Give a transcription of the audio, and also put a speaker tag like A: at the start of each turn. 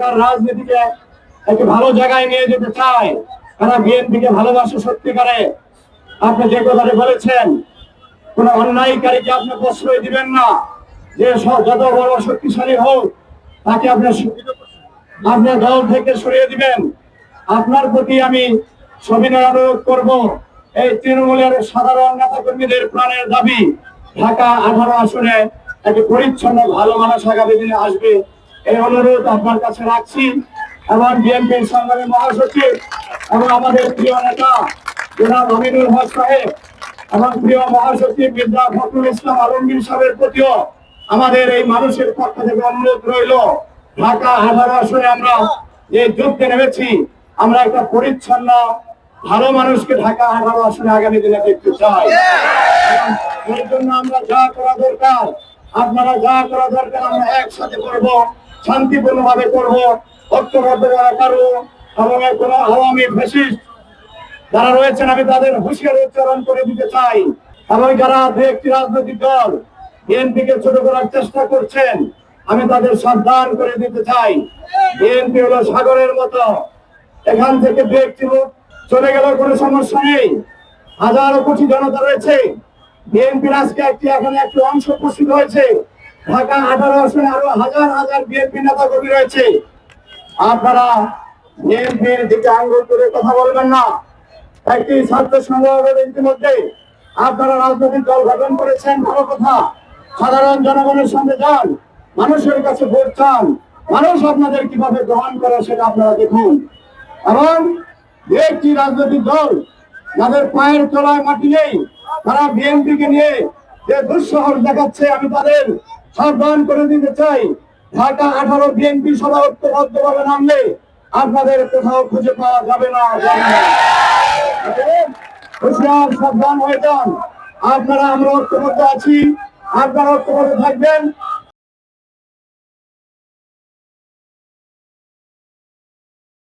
A: রাজনীতিকে একটি ভালো জায়গায় নিয়ে যেতে চায়, তারা বিএনপিকে ভালোবাসে সত্যিকারে। আপনি যে কথাটি বলেছেন, কোন অন্যায়কারীকে আপনি প্রশ্রয় দিবেন না, যে যত বড় শক্তিশালী হোক, তাকে আপনি আপনার দল থেকে সরিয়ে দিবেন। আপনার প্রতি আমি সবিনয় অনুরোধ করব, এই তৃণমূলের সাধারণ নেতা কর্মীদের প্রাণের দাবি, ঢাকা আঠারো আসনে একটি পরিচ্ছন্ন, ভালো মানুষ আগামী দিনে আসবে। এই অনুরোধ আপনার কাছে রাখছি এবং বিএনপির সংগ্রামী মহাসচিব এবং আমাদের প্রিয় নেতা জনাব আমিনুল হক সাহেব এবং প্রিয় মহাসচিব মির্জা ফখরুল ইসলাম আলমগীর সাহেবের প্রতিও আমাদের এই মানুষের পক্ষ থেকে অনুরোধ রইল। ঢাকা আঠারো আসনে আমরা যে যুদ্ধে নেমেছি, আমরা একটা পরিচ্ছন্ন, ভালো মানুষকে ঢাকা আঠারো আসনে আগামী দিনে দেখতে চাই। এর জন্য আমরা যা করা দরকার আপনারা যা করা দরকার আমরা একসাথে করব শান্তিপূর্ণ ভাবে করব ঐক্যবদ্ধ এবং আওয়ামী ফেসিস্ট যারা রয়েছেন, আমি তাদের হুঁশিয়ারি উচ্চারণ করে দিতে চাই। এবং যারা দু একটি রাজনৈতিক দল ছোট করার চেষ্টা করছেন, আমি তাদের সাবধান করে দিতে চাই। বিএনপি হলো সাগরের মতো। এখান থেকে দু একটি লোক চলে গেলেও কোনো সমস্যা নেই। হাজারো কোটি জনতা রয়েছে। বিএনপির আজকে একটি এখানে একটি অংশ উপস্থিত হয়েছে। ঢাকা আঠারো আসনে আরও হাজার হাজার বিএনপি নেতা কর্মী রয়েছে। আপনারা বিএনপির দিকে আঙ্গুল করে কথা বলবেন না। একটি ছাত্র সংগ্রহের ইতিমধ্যে আপনারা রাজনৈতিক দল গঠন করেছেন, ভালো কথা। সাধারণ জনগণের সঙ্গে যান, মানুষের কাছে ভোট চান। মানুষ আপনাদের কীভাবে গ্রহণ করে সেটা আপনারা দেখুন। এবং একটি রাজনৈতিক দল যাদের পায়ের তলায় মাটি নেই তারা বিএনপি কে নিয়ে যে দুঃসহর দেখাচ্ছে, আমি তাদের সাবধান করে দিতে চাই। ঢাকা আঠারো বিএনপি সভা ঐক্যবদ্ধ ভাবে নামলে আপনাদের কোথাও খুঁজে পাওয়া যাবে না। হুশিয়ার। সাবধান হয়ে যান। আপনারা আমরা ঐক্যবদ্ধ আছি, আপনারা ঐক্যবদ্ধ থাকবেন।